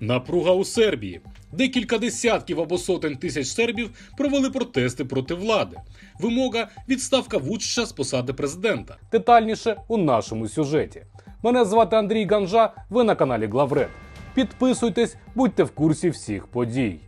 Напруга у Сербії. Декілька десятків або сотень тисяч сербів провели протести проти влади. Вимога відставка Вучича з посади президента. Детальніше у нашому сюжеті. Мене звати Андрій Ганжа. Ви на каналі Главред. Підписуйтесь, будьте в курсі всіх подій.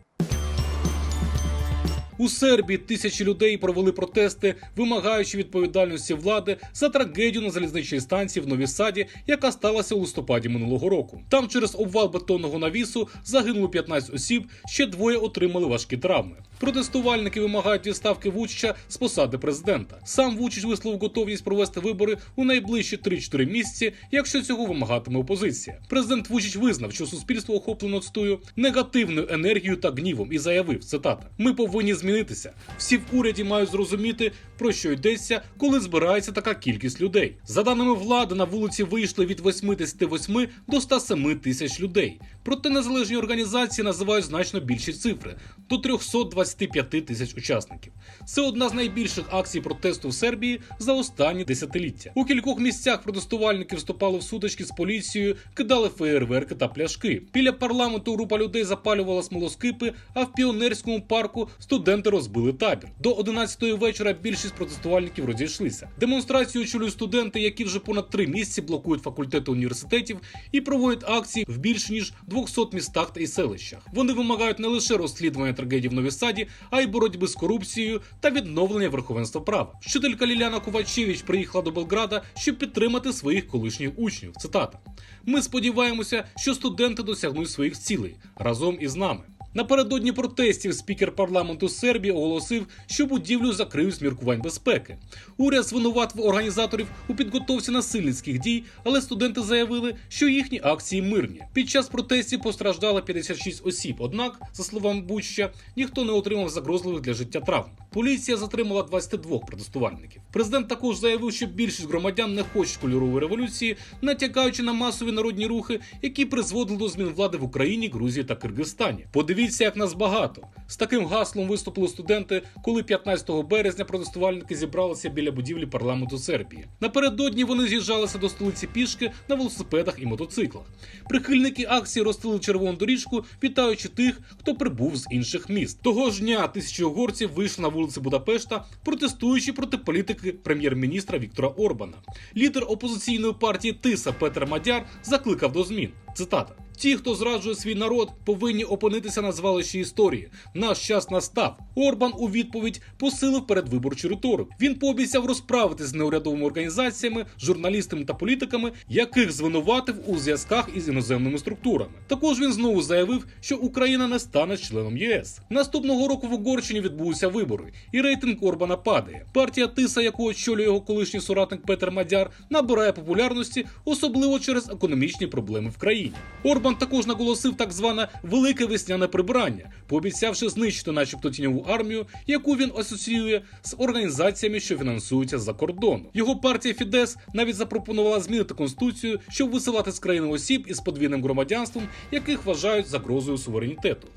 У Сербії тисячі людей провели протести, вимагаючи відповідальності влади за трагедію на залізничній станції в Новій Саді, яка сталася у листопаді минулого року. Там через обвал бетонного навісу загинуло 15 осіб, ще двоє отримали важкі травми. Протестувальники вимагають відставки Вучича з посади президента. Сам Вучич висловив готовність провести вибори у найближчі 3-4 місяці, якщо цього вимагатиме опозиція. Президент Вучич визнав, що суспільство охоплено цитую, негативною енергією та гнівом і заявив цитата: Ми повинні змінитися. Всі в уряді мають зрозуміти, про що йдеться, коли збирається така кількість людей. За даними влади, на вулиці вийшли від 88 до 107 тисяч людей. Проте незалежні організації називають значно більші цифри до 325 тисяч учасників. Це одна з найбільших акцій протесту в Сербії за останні десятиліття. У кількох місцях протестувальники вступали в сутички з поліцією, кидали феєрверки та пляшки. Біля парламенту група людей запалювала смолоскипи, а в піонерському парку студенти розбили табір. До 11-ї вечора більшість протестувальників розійшлися. Демонстрацію очолюють студенти, які вже понад три місяці блокують факультети університетів і проводять акції в більш ніж 200 містах та і селищах. Вони вимагають не лише розслідування трагедії в Новій Саді, а й боротьби з корупцією та відновлення верховенства права. Вчителька Ліляна Ковачевич приїхала до Белграда, щоб підтримати своїх колишніх учнів. Цитата: Ми сподіваємося, що студенти досягнуть своїх цілей разом із нами. Напередодні протестів спікер парламенту Сербії оголосив, що будівлю закриють з міркувань безпеки. Уряд звинуватив організаторів у підготовці насильницьких дій, але студенти заявили, що їхні акції мирні. Під час протестів постраждало 56 осіб. Однак, за словами Буча, ніхто не отримав загрозливих для життя травм. Поліція затримала 22 протестувальників. Президент також заявив, що більшість громадян не хочуть кольорової революції, натякаючи на масові народні рухи, які призводили до змін влади в Україні, Грузії та Киргизстані. Подивіться, як нас багато. З таким гаслом виступили студенти, коли 15 березня протестувальники зібралися біля будівлі парламенту Сербії. Напередодні вони з'їжджалися до столиці пішки на велосипедах і мотоциклах. Прихильники акції розстелили червону доріжку, вітаючи тих, хто прибув з інших міст. Того ж дня тисячі угорців вийшли на вулиці Будапешта, протестуючи проти політики прем'єр-міністра Віктора Орбана. Лідер опозиційної партії Тиса Петр Мадяр закликав до змін. Цитата. Ті, хто зраджує свій народ, повинні опинитися на звалищі історії. Наш час настав. Орбан у відповідь посилив передвиборчу риторику. Він пообіцяв розправитися з неурядовими організаціями, журналістами та політиками, яких звинуватив у зв'язках із іноземними структурами. Також він знову заявив, що Україна не стане членом ЄС. Наступного року в Угорщині відбулися вибори, і рейтинг Орбана падає. Партія Тиса, яку очолює його колишній соратник Петер Мадяр, набирає популярності, особливо через економічні проблеми в країні. Орбан також наголосив так зване велике весняне прибирання, пообіцявши знищити, начебто, тіньову армію, яку він асоціює з організаціями, що фінансуються за кордону. Його партія Фідес навіть запропонувала змінити конституцію, щоб висилати з країни осіб із подвійним громадянством, яких вважають загрозою суверенітету.